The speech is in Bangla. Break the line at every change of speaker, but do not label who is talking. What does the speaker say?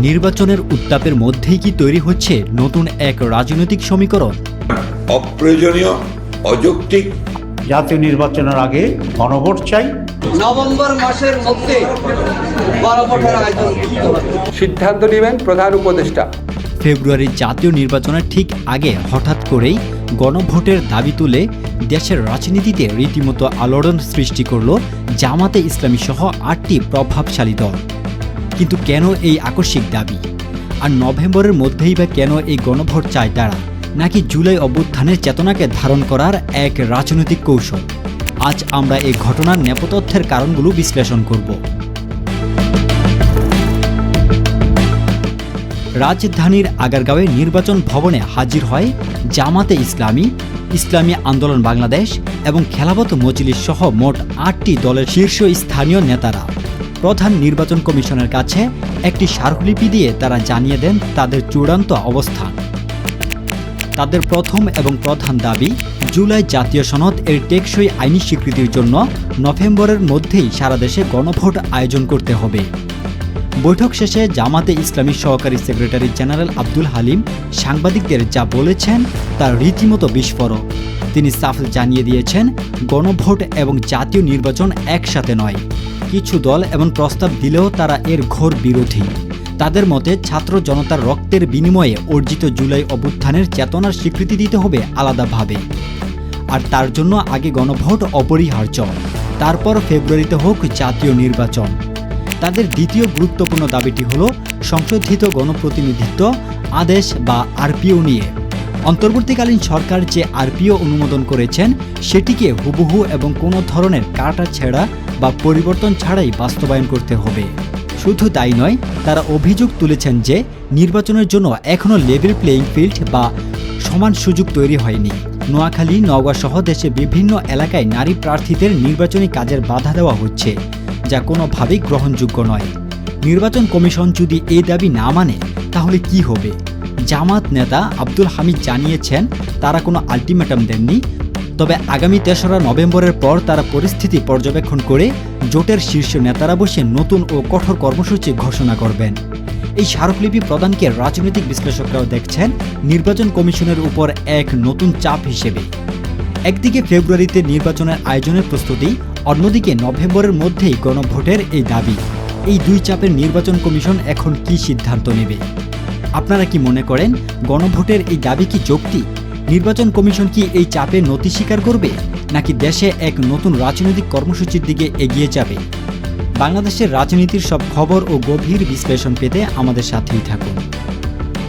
নির্বাচনের উত্তাপের মধ্যেই কি তৈরি হচ্ছে নতুন এক রাজনৈতিক সমীকরণ?
অপ্রয়োজনীয় অযৌক্তিক।
জাতীয় নির্বাচনের আগে গণভোট চাই।
নভেম্বর মাসের মধ্যে গণভোটের আয়োজন।
সিদ্ধান্ত নেবেন প্রধান উপদেষ্টা।
ফেব্রুয়ারি জাতীয় নির্বাচনের ঠিক আগে হঠাৎ করেই গণভোটের দাবি তুলে দেশের রাজনীতিতে রীতিমতো আলোড়ন সৃষ্টি করল জামাতে ইসলামী সহ আটটি প্রভাবশালী দল। কিন্তু কেন এই আকস্মিক দাবি? আর নভেম্বরের মধ্যেই বা কেন এই গণভোট চায় তারা? নাকি জুলাই অভ্যুত্থানের চেতনাকে ধারণ করার এক রাজনৈতিক কৌশল? আজ আমরা এই ঘটনার নেপথ্যের কারণগুলো বিশ্লেষণ করব। রাজধানীর আগারগাঁওয়ে নির্বাচন ভবনে হাজির হয় জামাতে ইসলামী ইসলামী আন্দোলন বাংলাদেশ এবং খেলাবত মজলিস সহ মোট আটটি দলের শীর্ষ স্থানীয় নেতারা। প্রধান নির্বাচন কমিশনের কাছে একটি স্মারকলিপি দিয়ে তারা জানিয়ে দেন তাদের চূড়ান্ত অবস্থান। তাদের প্রথম এবং প্রধান দাবি, জুলাই জাতীয় সনদ এর টেকসই আইনি স্বীকৃতির জন্য নভেম্বরের মধ্যেই সারা দেশে গণভোট আয়োজন করতে হবে। বৈঠক শেষে জামাতে ইসলামী সহকারী সেক্রেটারি জেনারেল আব্দুল হালিম সাংবাদিকদের যা বলেছেন তার রীতিমতো বিস্ফোরক। তিনি সাফ জানিয়ে দিয়েছেন, গণভোট এবং জাতীয় নির্বাচন একসাথে নয়। কিছু দল এবং প্রস্তাব দিলেও তারা এর ঘোর বিরোধী। তাদের মতে ছাত্র জনতার রক্তের বিনিময়ে অর্জিত জুলাই অভ্যুত্থানের চেতনার স্বীকৃতি দিতে হবে আলাদাভাবে। আর তার জন্য আগে গণভোট অপরিহার্য। তারপর ফেব্রুয়ারিতে হোক জাতীয় নির্বাচন। তাদের দ্বিতীয় গুরুত্বপূর্ণ দাবিটি হল সংশোধিত গণপ্রতিনিধিত্ব, আদেশ বা আরপিও নিয়ে। অন্তর্বর্তীকালীন সরকার যে আরপিও অনুমোদন করেছেন, সেটিকে হুবহু এবং কোনো ধরনের কাটা ছেঁড়া বা পরিবর্তন ছাড়াই বাস্তবায়ন করতে হবে। শুধু তাই নয়, তারা অভিযোগ তুলেছেন যে নির্বাচনের জন্য এখনও লেভেল প্লেয়িং ফিল্ড বা সমান সুযোগ তৈরি হয়নি। নোয়াখালী, নওগাঁ সহ দেশে বিভিন্ন এলাকায় নারী প্রার্থীদের নির্বাচনী কাজের বাধা দেওয়া হচ্ছে, যা কোনোভাবেই গ্রহণযোগ্য নয়। নির্বাচন কমিশন যদি এই দাবি না মানে তাহলে কি হবে? জামাত নেতা আব্দুল হামিদ জানিয়েছেন, তারা কোনো আলটিমেটাম দেননি। তবে আগামী তেসরা নভেম্বরের পর তারা পরিস্থিতি পর্যবেক্ষণ করে জোটের শীর্ষ নেতারা বসে নতুন ও কঠোর কর্মসূচি ঘোষণা করবেন। এই স্মারকলিপি প্রদানকে রাজনৈতিক বিশ্লেষকরাও দেখছেন, নির্বাচন কমিশনের উপর এক নতুন চাপ হিসেবে। একদিকে ফেব্রুয়ারিতে নির্বাচনের আয়োজনের প্রস্তুতি, অন্যদিকে নভেম্বরের মধ্যেই গণভোটের এই দাবি। এই দুই চাপের নির্বাচন কমিশন এখন কি সিদ্ধান্ত নেবে? আপনারা কি মনে করেন গণভোটের এই দাবি কি যৌক্তি? নির্বাচন কমিশন কি এই চাপে নতি স্বীকার করবে? নাকি দেশে এক নতুন রাজনৈতিক কর্মসূচির দিকে এগিয়ে যাবে? বাংলাদেশের রাজনীতির সব খবর ও গভীর বিশ্লেষণ পেতে আমাদের সাথেই থাকুন।